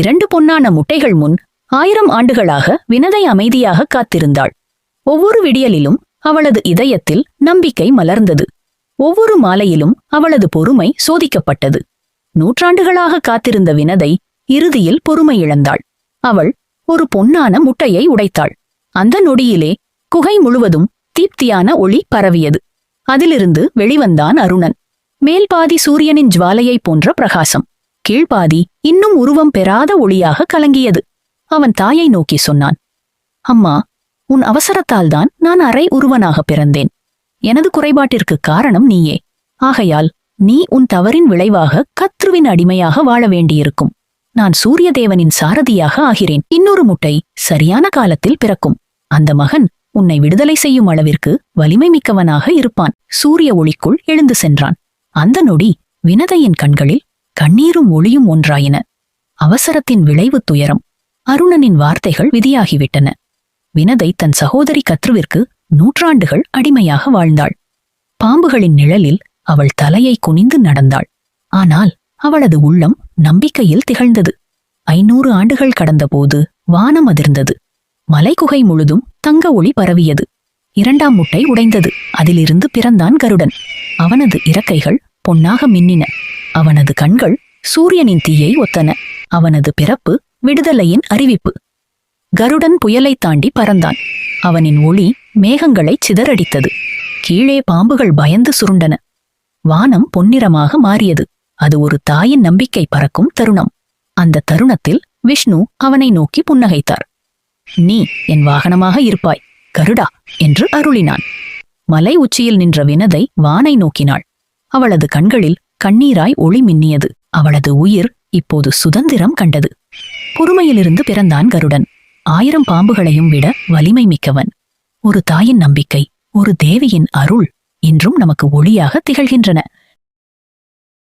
இரண்டு பொன்னான முட்டைகள் முன் ஆயிரம் ஆண்டுகளாக வினதை அமைதியாக காத்திருந்தாள். ஒவ்வொரு விடியலிலும் அவளது இதயத்தில் நம்பிக்கை மலர்ந்தது. ஒவ்வொரு மாலையிலும் அவளது பொறுமை சோதிக்கப்பட்டது. நூற்றாண்டுகளாக காத்திருந்த வினதை இறுதியில் பொறுமை இழந்தாள் அவள் ஒரு பொன்னான முட்டையை உடைத்தாள். அந்த நொடியிலே குகை முழுவதும் தீப்தியான ஒளி பரவியது. அதிலிருந்து வெளிவந்தான் அருணன். மேல் பாதி சூரியனின் ஜுவாலையைப் போன்ற பிரகாசம். கீழ்பாதி இன்னும் உருவம் பெறாத ஒளியாக கலங்கியது. அவன் தாயை நோக்கி சொன்னான் அம்மா உன் அவசரத்தால்தான் நான் அரை உருவனாக பிறந்தேன். எனது குறைபாட்டிற்கு காரணம் நீயே. ஆகையால் நீ உன் தவறின் விளைவாக கத்ருவின் அடிமையாக வாழ வேண்டியிருக்கும். நான் சூரியதேவனின் சாரதியாக ஆகிறேன். இன்னொரு முட்டை சரியான காலத்தில் பிறக்கும். அந்த மகன் உன்னை விடுதலை செய்யும் அளவிற்கு வலிமை மிக்கவனாக இருப்பான். சூரிய ஒளிக்குள் எழுந்து சென்றான். அந்த நொடி வினதையின் கண்களில் கண்ணீரும் ஒளியும் ஒன்றாயின. அவசரத்தின் விளைவு துயரம். அருணனின் வார்த்தைகள் விதியாகிவிட்டன. வினதை தன் சகோதரி கத்ருவிற்கு நூற்றாண்டுகள் அடிமையாக வாழ்ந்தாள். பாம்புகளின் நிழலில் அவள் தலையை குனிந்து நடந்தாள். ஆனால் அவளது உள்ளம் நம்பிக்கையில் திகழ்ந்தது. ஐநூறு ஆண்டுகள் கடந்தபோது வானம் அதிர்ந்தது. மலைக்குகை முழுதும் தங்க ஒளி பரவியது. இரண்டாம் முட்டை உடைந்தது. அதிலிருந்து பிறந்தான் கருடன். அவனது இறக்கைகள் பொன்னாக மின்னின. அவனது கண்கள் சூரியனின் தீயை ஒத்தன. அவனது பிறப்பு விடுதலையின் அறிவிப்பு. கருடன் புயலைத் தாண்டி பறந்தான். அவனின் ஒளி மேகங்களைச் சிதறடித்தது. கீழே பாம்புகள் பயந்து சுருண்டன. வானம் பொன்னிறமாக மாறியது. அது ஒரு தாயின் நம்பிக்கை பறக்கும் தருணம். அந்த தருணத்தில் விஷ்ணு அவனை நோக்கி புன்னகைத்தார். நீ என் வாகனமாக இருப்பாய் கருடா என்று அருளினான். மலை உச்சியில் நின்ற வினதை வானை நோக்கினாள். அவளது கண்களில் கண்ணீராய் ஒளி மின்னியது. அவளது உயிர் இப்போது சுதந்திரம் கண்டது. பொறுமையிலிருந்து பிறந்தான் கருடன். ஆயிரம் பாம்புகளையும் விட வலிமை மிக்கவன். ஒரு தாயின் நம்பிக்கை ஒரு தேவியின் அருள் இன்றும் நமக்கு ஒளியாக திகழ்கின்றன.